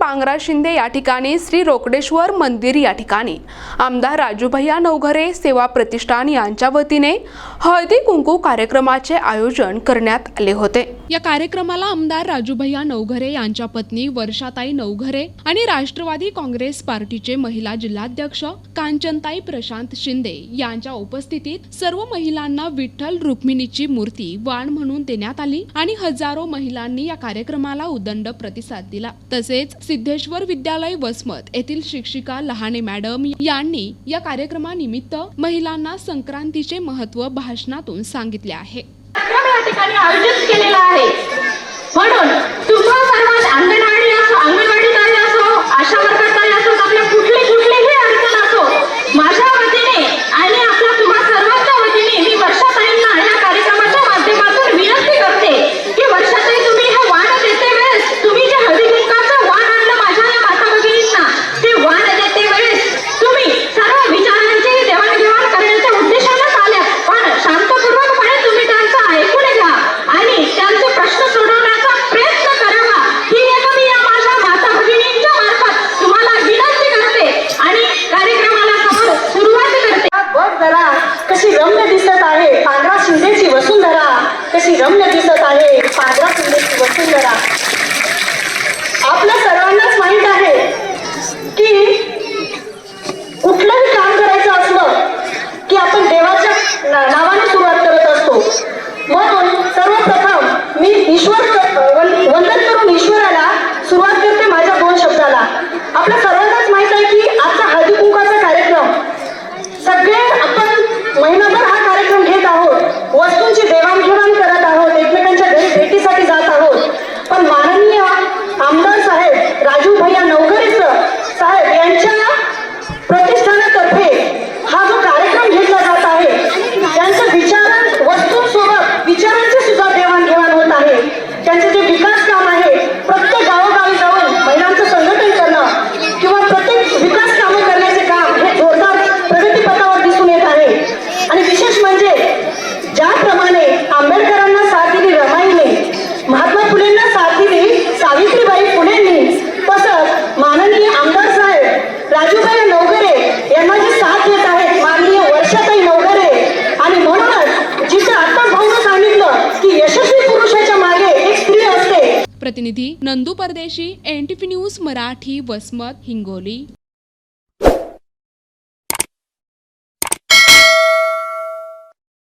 पांगरा शिंदे या ठिकाणी श्री रोकडेश्वर मंदिर या ठिकाणी. आमदार राजूभैया नवघरे सेवा प्रतिष्ठान यांच्या वतीने हळदी कुंकू कार्यक्रमाचे आयोजन करण्यात आले होते. या कार्यक्रमाला आमदार राजूभैया नवघरे यांच्या पत्नी वर्षाताई नवघरे आणि राष्ट्रवादी काँग्रेस पार्टीचे महिला जिल्हाध्यक्ष कांचनताई प्रशांत शिंदे यांच्या उपस्थितीत सर्व महिलांना विठ्ठल रुक्मिणीची मूर्ती वाण म्हणून देण्यात आली आणि हजारो महिलांनी या कार्यक्रमाला उदंड प्रतिसाद दिला. तसेच सिद्धेश्वर विद्यालय वसमत येथील शिक्षिका लहाने मॅडम यांनी या कार्यक्रमानिमित्त महिलांना संक्रांतीचे महत्त्व भाषणातून सांगितले आहे. या ठिकाणी आयोजित केलेला कशी रम्य दिसत आहे पांढरा शिंदेची वसुंधरा. कशी रम्य दिसत आहे पांढरा शिंदेची वसुंधरा. आपल्या सर्वांनाच माहीत आहे की प्रतिनिधी नंदू परदेशी एनटीपी न्यूज मराठी वसमत हिंगोली.